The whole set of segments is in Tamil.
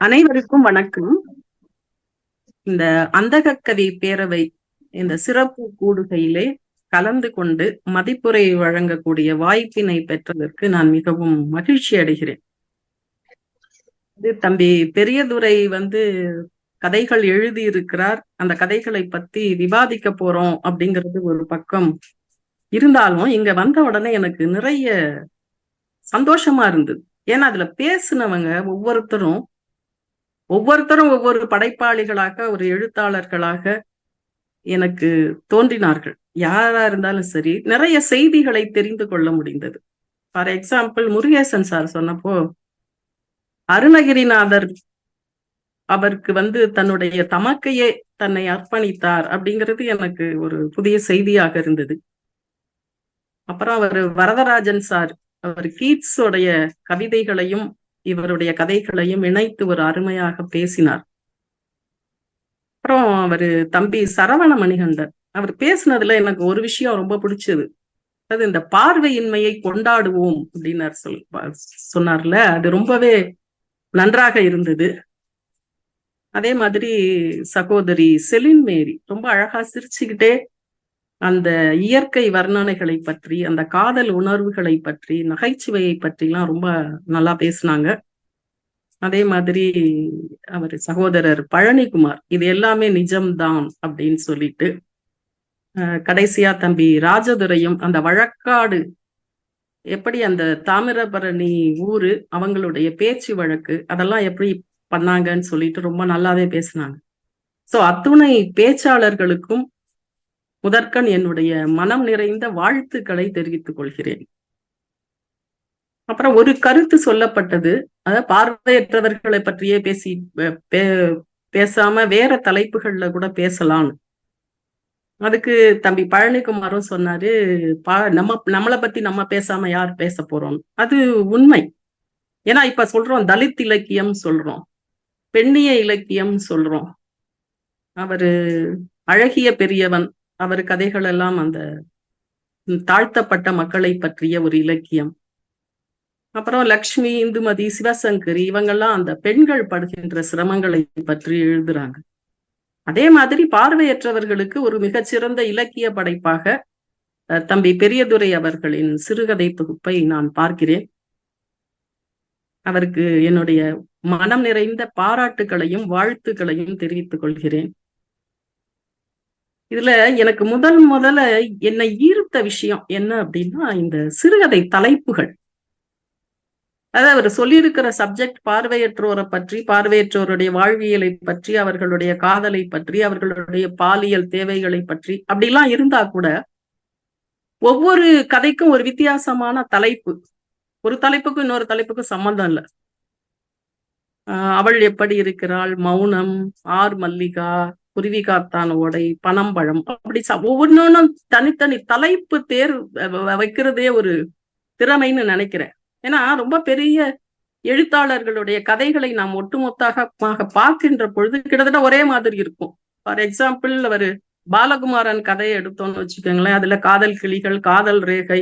அனைவருக்கும் வணக்கம். இந்த அந்தகக்கவி பேரவை இந்த சிறப்பு கூடுகையிலே கலந்து கொண்டு மதிப்புரை வழங்கக்கூடிய வாய்ப்பினை பெற்றதற்கு நான் மிகவும் மகிழ்ச்சி அடைகிறேன். இது தம்பி பெரியதுரை வந்து கதைகள் எழுதி இருக்கிறார் அந்த கதைகளை பத்தி விவாதிக்க போறோம் அப்படிங்கிறது ஒரு பக்கம் இருந்தாலும் இங்க வந்த உடனே எனக்கு நிறைய சந்தோஷமா இருந்தது. ஏன்னா அதுல பேசினவங்க ஒவ்வொருத்தரும் ஒவ்வொருத்தரும் ஒவ்வொரு படைப்பாளிகளாக ஒரு எழுத்தாளர்களாக எனக்கு தோன்றினார்கள். யாரா இருந்தாலும் சரி நிறைய செய்திகளை தெரிந்து கொள்ள முடிந்தது. ஃபார் எக்ஸாம்பிள் முருகேசன் சார் சொன்னப்போ அருணகிரிநாதர் அவருக்கு வந்து தன்னுடைய தமக்கையே தன்னை அர்ப்பணித்தார் அப்படிங்கிறது எனக்கு ஒரு புதிய செய்தியாக இருந்தது. அப்புறம் அவர் வரதராஜன் சார் அவர் கீட்ஸோடைய கவிதைகளையும் இவருடைய கதைகளையும் இணைத்து ஒரு அருமையாக பேசினார். அப்புறம் அவரு தம்பி சரவண மணிகண்டர் அவர் பேசினதுல எனக்கு ஒரு விஷயம் ரொம்ப பிடிச்சது. அது இந்த பார்வையின்மையை கொண்டாடுவோம் அப்படின்னார் சொல் சொன்னார்ல அது ரொம்பவே நன்றாக இருந்தது. அதே மாதிரி சகோதரி செலின் மேரி ரொம்ப அழகா சிரிச்சுக்கிட்டே அந்த இயற்கை வர்ணனைகளை பற்றி அந்த காதல் உணர்வுகளை பற்றி நகைச்சுவையை பற்றிலாம் ரொம்ப நல்லா பேசினாங்க. அதே மாதிரி அவர் சகோதரர் பழனிக்குமார் இது எல்லாமே நிஜம்தான் அப்படின்னு சொல்லிட்டு கடைசியா தம்பி ராஜதுரையும் அந்த வழக்காடு எப்படி அந்த தாமிரபரணி ஊரு அவங்களுடைய பேச்சு வழக்கு அதெல்லாம் எப்படி பண்ணாங்கன்னு சொல்லிட்டு ரொம்ப நல்லாவே பேசினாங்க. சோ அத்துணை பேச்சாளர்களுக்கும் முதற்கண் என்னுடைய மனம் நிறைந்த வாழ்த்துக்களை தெரிவித்துக் கொள்கிறேன். அப்புறம் ஒரு கருத்து சொல்லப்பட்டது அதாவது பார்வையற்றவர்களை பற்றியே பேசி பேசாம வேற தலைப்புகள்ல கூட பேசலாம்னு. அதுக்கு தம்பி பழனிக்குமாரும் சொன்னாரு பா நம்ம நம்மளை பத்தி நம்ம பேசாம யார் பேச போறோம் அது உண்மை. ஏன்னா இப்ப சொல்றோம் தலித் இலக்கியம் சொல்றோம் பெண்ணிய இலக்கியம் சொல்றோம். அவரு அழகிய பெரியவன் அவர் கதைகள் எல்லாம் அந்த தாழ்த்தப்பட்ட மக்களை பற்றிய ஒரு இலக்கியம். அப்புறம் லக்ஷ்மி இந்துமதி சிவசங்கரி இவங்கெல்லாம் அந்த பெண்கள் படுகின்ற சிரமங்களை பற்றி எழுதுறாங்க. அதே மாதிரி பார்வையற்றவர்களுக்கு ஒரு மிகச்சிறந்த இலக்கிய படைப்பாக தம்பி பெரியதுரை அவர்களின் சிறுகதை தொகுப்பை நான் பார்க்கிறேன். அவருக்கு என்னுடைய மனம் நிறைந்த பாராட்டுகளையும் வாழ்த்துக்களையும் தெரிவித்துக் கொள்கிறேன். இதுல எனக்கு முதல் முதல்ல என்னை ஈர்த்த விஷயம் என்ன அப்படின்னா இந்த சிறுகதை தலைப்புகள். அதாவது அவர் சொல்லியிருக்கிற சப்ஜெக்ட் பார்வையற்றோரை பற்றி பார்வையற்றோருடைய வாழ்வியலை பற்றி அவர்களுடைய காதலை பற்றி அவர்களுடைய பாலியல் தேவைகளை பற்றி அப்படிலாம் இருந்தா கூட ஒவ்வொரு கதைக்கும் ஒரு வித்தியாசமான தலைப்பு. ஒரு தலைப்புக்கும் இன்னொரு தலைப்புக்கும் சம்மந்தம் இல்லை. அவள் எப்படி இருக்கிறாள்? மௌனம் ஆர் மல்லிகா குருவி காத்தான் ஓடை பனம்பழம் அப்படி ஒவ்வொன்றும் தனித்தனி தலைப்பு தேர் வைக்கிறதே ஒரு திறமைன்னு நினைக்கிறேன். ஏன்னா ரொம்ப பெரிய எழுத்தாளர்களுடைய கதைகளை நாம் ஒட்டுமொத்தாக பார்க்கின்ற பொழுது கிட்டத்தட்ட ஒரே மாதிரி இருக்கும். ஃபார் எக்ஸாம்பிள் அவர் பாலகுமாரன் கதையை எடுத்தோம்னு வச்சுக்கோங்களேன். அதுல காதல் கிளிகள் காதல் ரேகை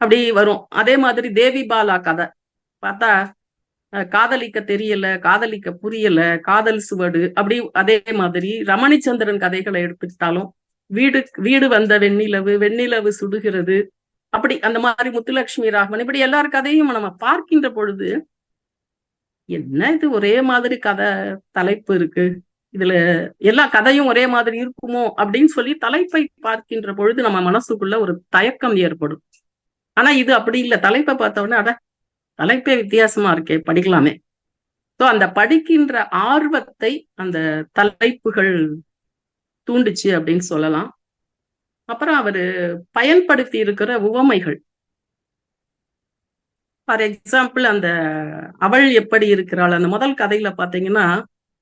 அப்படி வரும். அதே மாதிரி தேவி பாலா கதை. பார்த்தா காதலிக்க தெரியல காதலிக்க புரியல காதல் சுவடு அப்படி அதே மாதிரி ரமணிச்சந்திரன் கதைகளை எடுத்துக்கிட்டாலும் வீடு வீடு வந்த வெண்ணிலவு வெண்ணிலவு சுடுகிறது அப்படி அந்த மாதிரி முத்துலட்சுமி ராகவன் இப்படி எல்லார் கதையும் நம்ம பார்க்கின்ற பொழுது என்ன இது ஒரே மாதிரி கதை தலைப்பு இருக்கு இதுல எல்லா கதையும் ஒரே மாதிரி இருக்குமோ அப்படின்னு சொல்லி தலைப்பை பார்க்கின்ற பொழுது நம்ம மனசுக்குள்ள ஒரு தயக்கம் ஏற்படும். ஆனா இது அப்படி இல்லை தலைப்பை பார்த்த உடனே அட தலைப்பே வித்தியாசமா இருக்கே படிக்கலாமே. ஸோ அந்த படிக்கின்ற ஆர்வத்தை அந்த தலைப்புகள் தூண்டுச்சு அப்படின்னு சொல்லலாம். அப்புறம் அவரு பயன்படுத்தி இருக்கிற உவமைகள். ஃபார் எக்ஸாம்பிள் அந்த அவள் எப்படி இருக்கிறாள்? அந்த முதல் கதையில பாத்தீங்கன்னா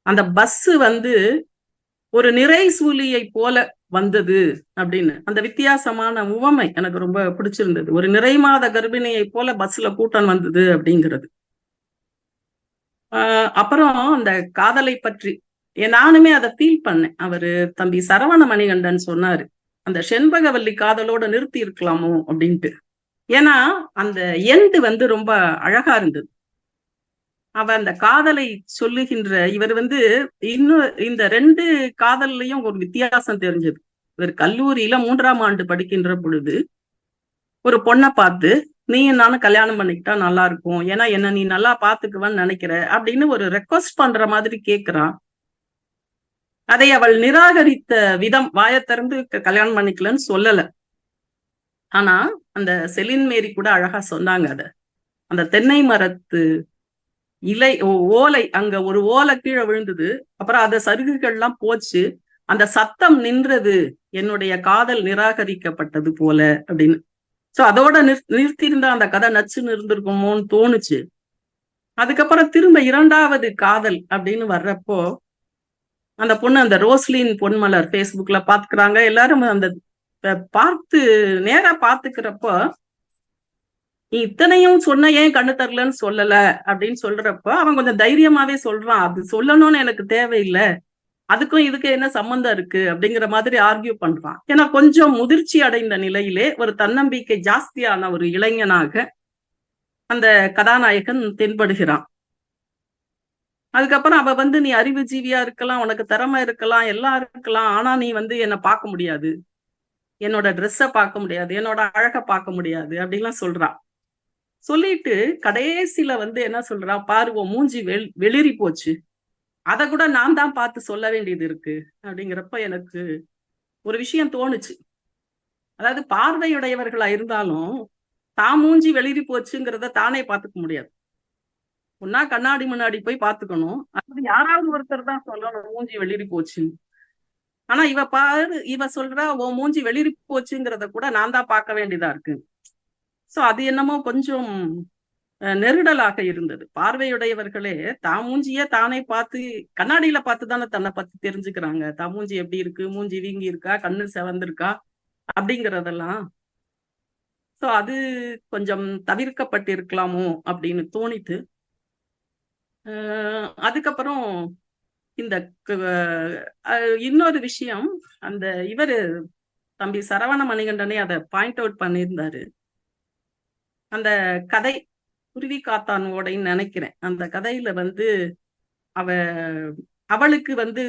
அந்த பஸ் வந்து ஒரு நிறை சூழியை போல வந்தது அப்படின்னு. அந்த வித்தியாசமான உவமை எனக்கு ரொம்ப பிடிச்சிருந்தது. ஒரு நிறை மாத கர்ப்பிணியை போல பஸ்ல கூட்டம் வந்தது அப்படிங்கிறது. ஆஹ் அப்புறம் அந்த காதலை பற்றி. நானுமே அதை ஃபீல் பண்ணேன். அவரு தம்பி சரவண மணிகண்டன் சொன்னாரு அந்த செண்பகவல்லி காதலோட நிறுத்தி இருக்கலாமோ அப்படின்ட்டு. ஏன்னா அந்த எண்டு வந்து ரொம்ப அழகா இருந்தது. அவ அந்த காதலை சொல்லுகின்ற இவர் வந்து இன்னும் இந்த ரெண்டு காதல்லையும் ஒரு வித்தியாசம் தெரிஞ்சது. இவர் கல்லூரியில மூன்றாம் ஆண்டு படிக்கின்ற பொழுது ஒரு பொண்ணை பார்த்து நீ நானும் கல்யாணம் பண்ணிக்கிட்டா நல்லா இருக்கும். ஏன்னா என்ன நீ நல்லா பாத்துக்குவேன்னு நினைக்கிற அப்படின்னு ஒரு ரெக்வஸ்ட் பண்ற மாதிரி கேக்குறான். அதை அவள் நிராகரித்த விதம் வாயத்திறந்து கல்யாணம் பண்ணிக்கலன்னு சொல்லல. ஆனா அந்த செலின் மேரி கூட அழகா சொன்னாங்க அத. அந்த தென்னை மரத்து இலை ஓலை அங்க ஒரு ஓலை கீழே விழுந்தது. அப்புறம் அந்த சருகுகள்லாம் போச்சு. அந்த சத்தம் நின்றது என்னுடைய காதல் நிராகரிக்கப்பட்டது போல அப்படின்னு. சோ அதோட நிறு நிறுத்தியிருந்தா அந்த கதை நச்சுன்னு இருந்திருக்குமோன்னு தோணுச்சு. அதுக்கப்புறம் திரும்ப இரண்டாவது காதல் அப்படின்னு வர்றப்போ அந்த பொண்ணு அந்த ரோஸ்லின் பொன்மலர் ஃபேஸ்புக்ல பாத்துக்கிறாங்க எல்லாரும் அந்த பார்த்து நேரா பாத்துக்கிறப்போ நீ இத்தனையும் சொன்ன ஏன் கண்ணு தரலன்னு சொல்லல அப்படின்னு சொல்றப்ப அவன் கொஞ்சம் தைரியமாவே சொல்றான். அது சொல்லணும்னு எனக்கு தேவையில்லை. அதுக்கும் இதுக்கு என்ன சம்பந்தம் இருக்கு அப்படிங்கிற மாதிரி ஆர்கியூ பண்றான். ஏன்னா கொஞ்சம் முதிர்ச்சி அடைந்த நிலையிலே ஒரு தன்னம்பிக்கை ஜாஸ்தியான ஒரு இளைஞனாக அந்த கதாநாயகன் தென்படுகிறான். அதுக்கப்புறம் அவ வந்து நீ அறிவுஜீவியா இருக்கலாம் உனக்கு திறமை இருக்கலாம் எல்லாம் இருக்கலாம் ஆனா நீ வந்து என்ன பார்க்க முடியாது. என்னோட ட்ரெஸ்ஸை பார்க்க முடியாது என்னோட அழகை பார்க்க முடியாது அப்படின்லாம் சொல்றான். சொல்லிட்டு கடைசியில வந்து என்ன சொல்றா? பாருவோம் மூஞ்சி வெள் வெளிரி போச்சு. அதை கூட நான் தான் பார்த்து சொல்ல வேண்டியது இருக்கு. அப்படிங்கிறப்ப எனக்கு ஒரு விஷயம் தோணுச்சு. அதாவது பார்வையுடையவர்களா இருந்தாலும் தான் மூஞ்சி வெளிரி போச்சுங்கிறத தானே பார்த்துக்க முடியாது. ஒன்னா கண்ணாடி முன்னாடி போய் பாத்துக்கணும் அது யாராவது ஒருத்தர் தான் சொல்லணும் மூஞ்சி வெளிரி போச்சுன்னு. ஆனா இவ பாரு இவ சொல்றா ஓ மூஞ்சி வெளிரி போச்சுங்கிறத கூட நான் தான் பார்க்க வேண்டியதா இருக்கு. சோ அது என்னமோ கொஞ்சம் நெருடலாக இருந்தது. பார்வையுடையவர்களே தான் மூஞ்சிய தானே பார்த்து கண்ணாடியில பார்த்து தானே தன்னை பார்த்து தெரிஞ்சுக்கிறாங்க. தான் மூஞ்சி எப்படி இருக்கு? மூஞ்சி வீங்கி இருக்கா கண்ணு செவந்திருக்கா? அப்படிங்கறதெல்லாம். சோ அது கொஞ்சம் தவிர்க்கப்பட்டிருக்கலாமோ அப்படின்னு தோணித்து அதுக்கப்புறம் இந்த இன்னொரு விஷயம் அந்த இவரு தம்பி சரவண மணிகண்டனே அதை பாயிண்ட் அவுட் பண்ணியிருந்தாரு. அந்த கதை குருவி காத்தான் ஓடைன்னு நினைக்கிறேன். அந்த கதையில வந்து அவ அவளுக்கு வந்து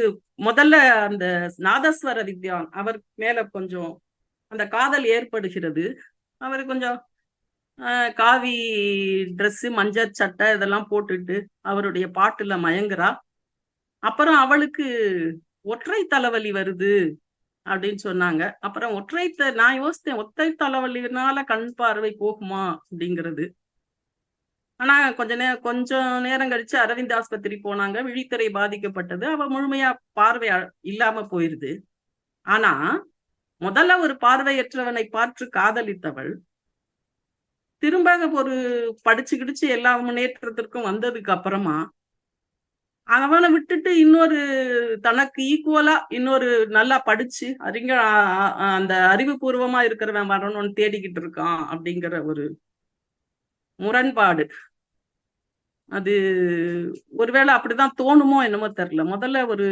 முதல்ல அந்த நாதஸ்வர வித்யான் அவர் மேல கொஞ்சம் அந்த காதல் ஏற்படுகிறது. அவர் கொஞ்சம் காவி ட்ரெஸ் மஞ்சள் சட்டை இதெல்லாம் போட்டுட்டு அவருடைய பாட்டுல மயங்குறா. அப்புறம் அவளுக்கு ஒற்றை தலைவலி வருது. அப்படின்னு சொன்னாங்க. அப்புறம் ஒற்றை நான் யோசித்தேன் ஒற்றை தலைவலினால கண் பார்வை போகுமா அப்படிங்கிறது. ஆனா கொஞ்ச நேரம் கொஞ்சம் நேரம் கழிச்சு அரவிந்த் ஆஸ்பத்திரி போனாங்க. விழித்திரை பாதிக்கப்பட்டது. அவ முழுமையா பார்வை இல்லாம போயிருது. ஆனா முதல்ல ஒரு பார்வையற்றவனை பார்த்து காதலித்தவள் திரும்ப ஒரு படிச்சு கிடிச்சு எல்லா முன்னேற்றத்திற்கும் வந்ததுக்கு அப்புறமா அவனை விட்டுட்டு இன்னொரு தனக்கு ஈக்குவலா இன்னொரு நல்லா படிச்சு அறிஞ அந்த அறிவுபூர்வமா இருக்கிறவன் வரணும்னு தேடிக்கிட்டு இருக்கான் அப்படிங்கிற ஒரு முரண்பாடு. அது ஒருவேளை அப்படிதான் தோணுமோ என்னமோ தெரியல. முதல்ல ஒரு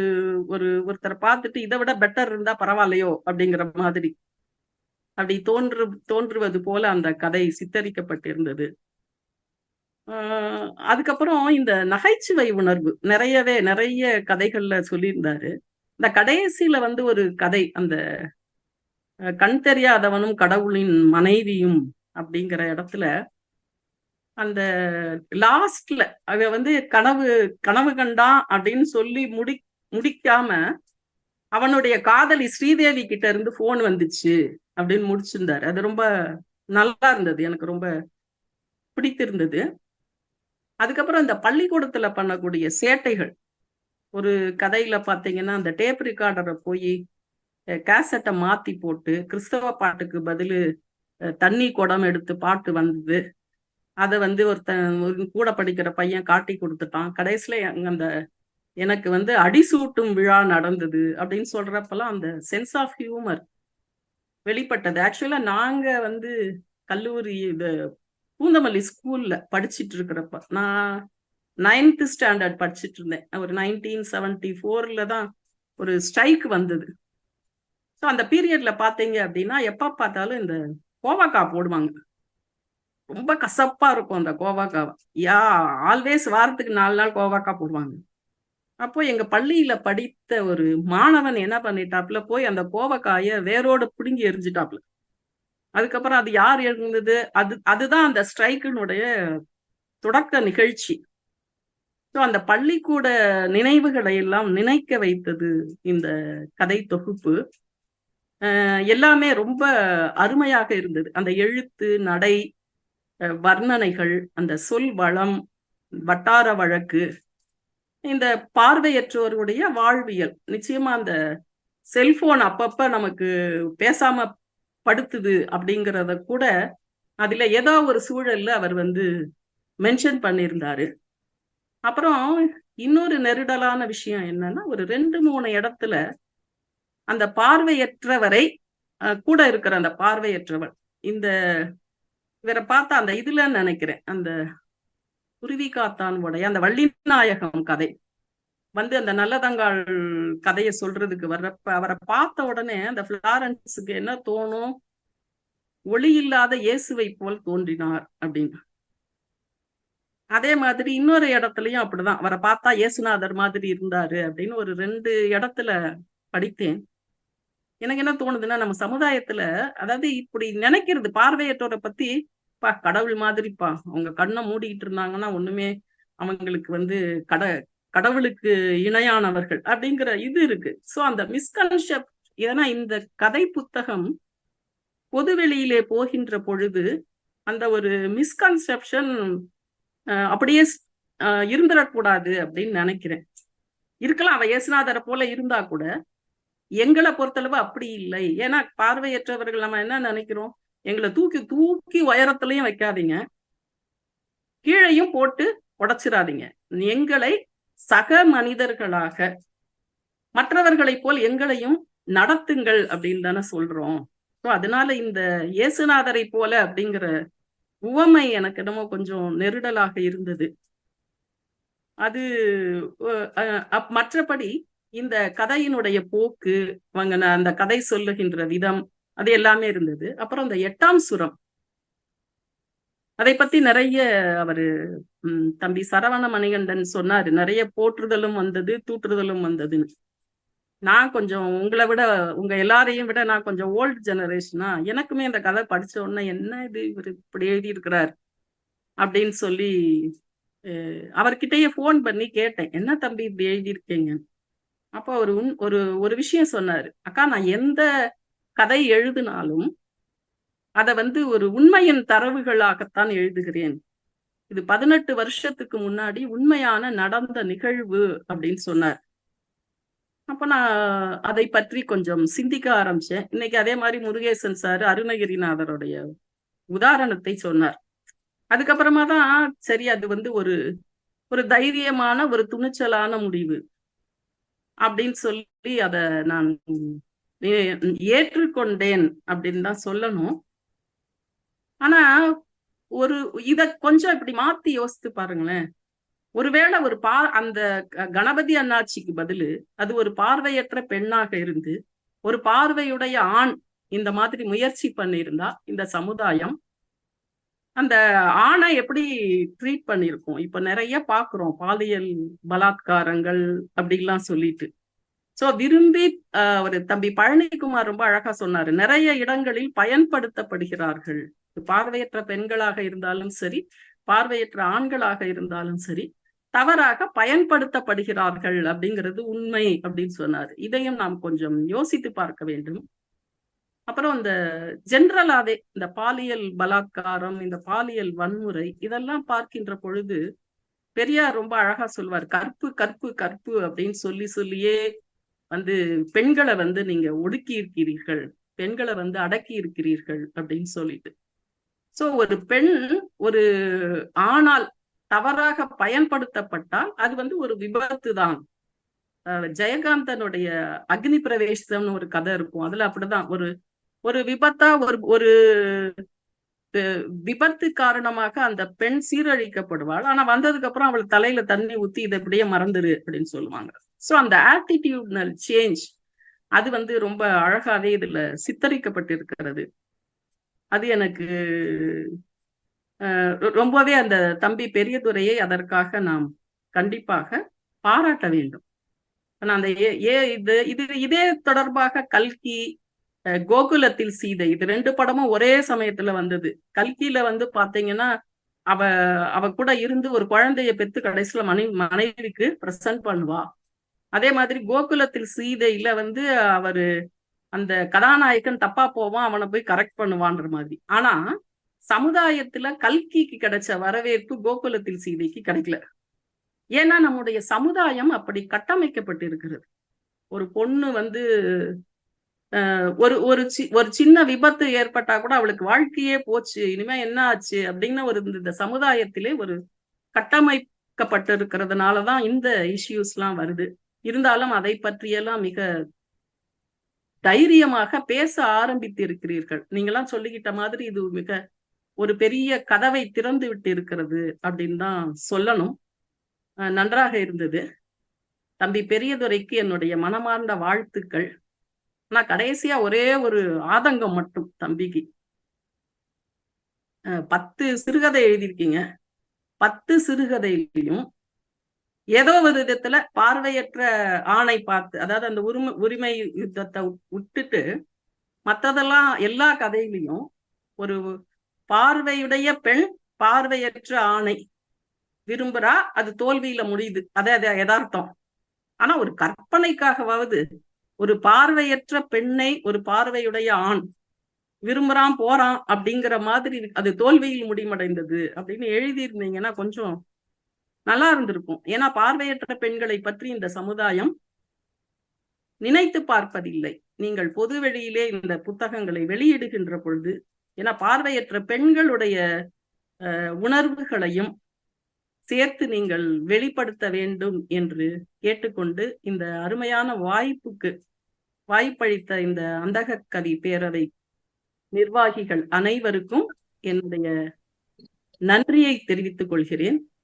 ஒரு ஒருத்தரை பார்த்துட்டு இதை விட பெட்டர் இருந்தா பரவாயில்லையோ அப்படிங்கிற மாதிரி அப்படி தோன்று தோன்றுவது போல அந்த கதை சித்தரிக்கப்பட்டிருந்தது. அதுக்கப்புறம் இந்த நகைச்சுவை உணர்வு. நிறையவே நிறைய கதைகள்ல சொல்லியிருந்தாரு. இந்த கடைசியில வந்து ஒரு கதை அந்த கண் தெரியாதவனும் கடவுளின் மனைவியும் அப்படிங்கிற இடத்துல அந்த லாஸ்ட்ல அவ வந்து கனவு கனவு கண்டான் அப்படின்னு சொல்லி முடி முடிக்காம அவனுடைய காதலி ஸ்ரீதேவி கிட்ட இருந்து போன் வந்துச்சு அப்படின்னு முடிச்சிருந்தாரு. அது ரொம்ப நல்லா இருந்தது. எனக்கு ரொம்ப பிடித்திருந்தது. அதுக்கப்புறம் இந்த பள்ளிக்கூடத்துல பண்ணக்கூடிய சேட்டைகள். ஒரு கதையில பாத்தீங்கன்னா அந்த டேப் ரிகார்டரை போய் கேசட்டை மாத்தி போட்டு கிறிஸ்தவ பாட்டுக்கு பதில் தண்ணி குடம் எடுத்து பாட்டு வந்தது. அதை வந்து ஒருத்தன் கூட படிக்கிற பையன் காட்டி கொடுத்துட்டான். கடைசியில அந்த எனக்கு வந்து அடிசூட்டும் விழா நடந்தது அப்படின்னு சொல்றப்பெல்லாம் அந்த சென்ஸ் ஆஃப் ஹியூமர் வெளிப்பட்டது. ஆக்சுவலா நாங்க வந்து கல்லூரி இது பூந்தமல்லி ஸ்கூல்ல படிச்சிட்டு இருக்கிறப்ப நான் நைன்த் ஸ்டாண்டர்ட் படிச்சிட்டு இருந்தேன் ஒரு நைன்டீன் செவன்டி ஃபோர்ல தான் ஒரு ஸ்ட்ரைக் வந்தது. ஸோ அந்த பீரியட்ல பாத்தீங்க அப்படின்னா எப்ப பார்த்தாலும் இந்த கோவாக்கா போடுவாங்க. ரொம்ப கசப்பா இருக்கும் அந்த கோவாக்காவை யா ஆல்வேஸ் வாரத்துக்கு நாலு நாள் கோவாக்கா போடுவாங்க. அப்போ எங்க பள்ளியில படித்த ஒரு மாணவன் என்ன பண்ணிட்டாப்ல போய் அந்த கோவக்காய வேரோட பிடுங்கி எரிஞ்சிட்டாப்ல அதுக்கப்புறம் அது யார் எழுந்தது அது அதுதான் அந்த ஸ்ட்ரைக்கினுடைய தொடக்க நிகழ்ச்சி. ஸோ அந்த பள்ளிக்கூட நினைவுகளை எல்லாம் நினைக்க வைத்தது இந்த கதை தொகுப்பு. எல்லாமே ரொம்ப அருமையாக இருந்தது. அந்த எழுத்து நடை வர்ணனைகள் அந்த சொல் வளம் வட்டார வழக்கு இந்த பார்வையற்றோருடைய வாழ்வியல். நிச்சயமா அந்த செல்போன் அப்பப்ப நமக்கு பேசாம படுத்துது அப்படிங்கிறத கூட அதுல ஏதோ ஒரு சூழல்ல அவர் வந்து மென்ஷன் பண்ணியிருந்தாரு. அப்புறம் இன்னொரு நெருடலான விஷயம் என்னன்னா ஒரு ரெண்டு மூணு இடத்துல அந்த பார்வையற்றவரை கூட இருக்கிற அந்த பார்வையற்றவர் இந்த இவரை பார்த்தா அந்த இதுல நினைக்கிறேன் அந்த குருவி காத்தான் உடைய அந்த வள்ளிநாயகம் கதை. வந்து அந்த நல்லதங்காள் கதையை சொல்றதுக்கு வர்றப்ப அவரை பார்த்த உடனே அந்த பிளாரன்ஸுக்கு என்ன தோணும்? ஒளி இல்லாத இயேசுவை போல் தோன்றினார் அப்படின்னு. அதே மாதிரி இன்னொரு இடத்துலயும் அப்படிதான். அவரை பார்த்தா இயேசுநாதர் மாதிரி இருந்தாரு அப்படின்னு ஒரு ரெண்டு இடத்துல படித்தேன். எனக்கு என்ன தோணுதுன்னா நம்ம சமுதாயத்துல அதாவது இப்படி நினைக்கிறது பார்வையற்றோரை பத்தி பா கடவுள் மாதிரிப்பா. அவங்க கண்ணை மூடிக்கிட்டு இருந்தாங்கன்னா ஒண்ணுமே அவங்களுக்கு வந்து கட கடவுளுக்கு இணையானவர்கள் அப்படிங்கிற இது இருக்கு. சோ அந்த மிஸ்கன்செப்ட் ஏன்னா இந்த கதை புத்தகம் பொதுவெளியிலே போகின்ற பொழுது அந்த ஒரு மிஸ்கன்செப்ஷன் அப்படியே இருந்துடக்கூடாது அப்படின்னு நினைக்கிறேன். இருக்கலாம் அவ இயேசுநாதரை போல இருந்தா கூட எங்களை பொறுத்தளவு அப்படி இல்லை. ஏன்னா பார்வையற்றவர்கள் நம்ம என்ன நினைக்கிறோம்? எங்களை தூக்கி தூக்கி உயரத்துலயும் வைக்காதீங்க. கீழையும் போட்டு உடைச்சிடாதீங்க. எங்களை சக மனிதர்களாக மற்றவர்களைப் போல் எங்களையும் நடத்துங்கள் அப்படின்னு தானே சொல்றோம். ஸோ அதனால இந்த இயேசுநாதரை போல அப்படிங்கிற உவமை எனக்கு என்னமோ கொஞ்சம் நெருடலாக இருந்தது. அது மற்றபடி இந்த கதையினுடைய போக்கு அவங்க அந்த கதை சொல்லுகின்ற விதம் அது எல்லாமே இருந்தது. அப்புறம் அந்த எட்டாம் சுரம். அதை பத்தி நிறைய அவரு தம்பி சரவண மணிகண்டன் சொன்னாரு. நிறைய போற்றுதலும் வந்தது தூற்றுதலும் வந்ததுன்னு. நான் கொஞ்சம் உங்களை விட உங்க எல்லாரையும் விட நான் கொஞ்சம் ஓல்டு ஜெனரேஷனா எனக்குமே இந்த கதை படிச்ச உடனே என்ன இது இவர் இப்படி எழுதி இருக்கிறார் அப்படின்னு சொல்லி அவர்கிட்டயே ஃபோன் பண்ணி கேட்டேன். என்ன தம்பி இப்படி எழுதியிருக்கீங்க? அப்போ அவர் உன் ஒரு ஒரு விஷயம் சொன்னாரு. அக்கா நான் எந்த கதை எழுதினாலும் அதை வந்து ஒரு உண்மையின் தரவுகளாகத்தான் எழுதுகிறேன். இது பதினெட்டு வருஷத்துக்கு முன்னாடி உண்மையான நடந்த நிகழ்வு அப்படின்னு சொன்னார். அப்ப நான் அதை பற்றி கொஞ்சம் சிந்திக்க ஆரம்பிச்சேன். இன்னைக்கு அதே மாதிரி முருகேசன் சார் அருணகிரிநாதருடைய உதாரணத்தை சொன்னார். அதுக்கப்புறமா தான் சரி அது வந்து ஒரு ஒரு தைரியமான ஒரு துணிச்சலான முடிவு அப்படின்னு சொல்லி அதை நான் ஏற்றுக்கொண்டேன் அப்படின்னு தான் சொல்லணும். ஆனா ஒரு இத கொஞ்சம் இப்படி மாத்தி யோசித்து பாருங்களேன். ஒருவேளை ஒரு பா அந்த கணபதி அண்ணாச்சிக்கு பதிலு அது ஒரு பார்வையற்ற பெண்ணாக இருந்து ஒரு பார்வையுடைய ஆண் இந்த மாதிரி முயற்சி பண்ணியிருந்தா இந்த சமுதாயம் அந்த ஆணை எப்படி ட்ரீட் பண்ணியிருக்கோம்? இப்ப நிறைய பாக்குறோம் பாலியல் பலாத்காரங்கள் அப்படிலாம் சொல்லிட்டு. சோ விரும்பி ஒரு தம்பி பழனிக்குமார் ரொம்ப அழகா சொன்னாரு நிறைய இடங்களில் பயன்படுத்தப்படுகிறார்கள். பார்வையற்ற பெண்களாக இருந்தாலும் சரி பார்வையற்ற ஆண்களாக இருந்தாலும் சரி தவறாக பயன்படுத்தப்படுகிறார்கள் அப்படிங்கிறது உண்மை அப்படின்னு சொன்னார். இதையும் நாம் கொஞ்சம் யோசித்து பார்க்க வேண்டும். அப்புறம் இந்த ஜென்ரலாவே இந்த பாலியல் பலாத்காரம் இந்த பாலியல் வன்முறை இதெல்லாம் பார்க்கின்ற பொழுது பெரியார் ரொம்ப அழகா சொல்வார் கற்பு கற்பு கற்பு அப்படின்னு சொல்லி சொல்லியே வந்து பெண்களை வந்து நீங்க ஒடுக்கி இருக்கிறீர்கள் பெண்களை வந்து அடக்கி இருக்கிறீர்கள் அப்படின்னு சொல்லிட்டு. சோ ஒரு பெண் ஒரு ஆனால் தவறாக பயன்படுத்தப்பட்டால் அது வந்து ஒரு விபத்து தான். ஜெயகாந்தனுடைய அக்னி பிரவேசம்னு ஒரு கதை இருக்கும். அதுல அப்படிதான். ஒரு ஒரு விபத்தா ஒரு ஒரு விபத்து காரணமாக அந்த பெண் சீரழிக்கப்படுவாள். ஆனா வந்ததுக்கு அப்புறம் அவள் தலையில தண்ணி ஊத்தி இதை இப்படியே மறந்துரு அப்படின்னு சொல்லுவாங்க. சோ அந்த ஆட்டிடியூட்னல் சேஞ்ச் அது வந்து ரொம்ப அழகாவே இதுல சித்தரிக்கப்பட்டிருக்கிறது. அது எனக்கு ரொம்பவே அந்த தம்பி பெரியதுரையை அதற்காக நாம் கண்டிப்பாக பாராட்ட வேண்டும். அந்த ஏ இது இது இதே தொடர்பாக கல்கி கோகுலத்தில் சீதை இது ரெண்டு படமும் ஒரே சமயத்துல வந்தது. கல்கியில வந்து பாத்தீங்கன்னா அவ அவ கூட இருந்து ஒரு குழந்தைய பெத்து கடைசியில மனை மனைவிக்கு பிரசன்ட் பண்ணுவா. அதே மாதிரி கோகுலத்தில் சீதையில வந்து அவரு அந்த கதாநாயகன் தப்பா போவான் அவனை போய் கரெக்ட் பண்ணுவான்ற மாதிரி. ஆனா சமுதாயத்துல கல்கிக்கு கிடைச்ச வரவேற்பு கோகுலத்தில் சீதைக்கு கிடைக்கல. ஏன்னா நம்முடைய சமுதாயம் அப்படி கட்டமைக்கப்பட்டு இருக்கிறது ஒரு பொண்ணு வந்து ஒரு ஒரு சி ஒரு சின்ன விபத்து ஏற்பட்டா கூட அவளுக்கு வாழ்க்கையே போச்சு இனிமே என்ன ஆச்சு அப்படின்னு ஒரு இந்த சமுதாயத்திலே ஒரு கட்டமைக்கப்பட்டிருக்கிறதுனாலதான் இந்த இஷ்யூஸ் எல்லாம் வருது. இருந்தாலும் அதை பற்றியெல்லாம் மிக தைரியமாக பேச ஆரம்பித்து இருக்கிறீர்கள் நீங்களாம் சொல்லிக்கிட்ட மாதிரி இது மிக ஒரு பெரிய கதவை திறந்து விட்டு இருக்கிறது அப்படின்னு தான் சொல்லணும். நன்றாக இருந்தது. தம்பி பெரியதுரைக்கு என்னுடைய மனமார்ந்த வாழ்த்துக்கள். ஆனா கடைசியா ஒரே ஒரு ஆதங்கம் மட்டும் தம்பிக்கு. பத்து சிறுகதை எழுதியிருக்கீங்க. பத்து சிறுகதையிலையும் ஏதோ ஒரு விதத்துல பார்வையற்ற ஆணை பார்த்து அதாவது அந்த உரிமை உரிமை யுத்தத்தை விட்டுட்டு மத்ததெல்லாம் எல்லா கதையிலையும் ஒரு பார்வையுடைய பெண் பார்வையற்ற ஆணை விரும்புறா அது தோல்வியில முடியுது. அதே அது யதார்த்தம். ஆனா ஒரு கற்பனைக்காகவாவது ஒரு பார்வையற்ற பெண்ணை ஒரு பார்வையுடைய ஆண் விரும்புறான் போறான் அப்படிங்கிற மாதிரி அது தோல்வியில் முடிவடைந்தது அப்படின்னு எழுதியிருந்தீங்கன்னா கொஞ்சம் நல்லா இருந்திருக்கும். ஏன்னா பார்வையற்ற பெண்களை பற்றி இந்த சமுதாயம் நினைத்து பார்ப்பதில்லை. நீங்கள் பொது வெளியிலே இந்த புத்தகங்களை வெளியிடுகின்ற பொழுது ஏன்னா பார்வையற்ற பெண்களுடைய உணர்வுகளையும் சேர்த்து நீங்கள் வெளிப்படுத்த வேண்டும் என்று கேட்டுக்கொண்டு இந்த அருமையான வாய்ப்புக்கு வாய்ப்பளித்த இந்த அந்தக கவி பேரவை நிர்வாகிகள் அனைவருக்கும் என்னுடைய நன்றியை தெரிவித்துக் கொள்கிறேன்.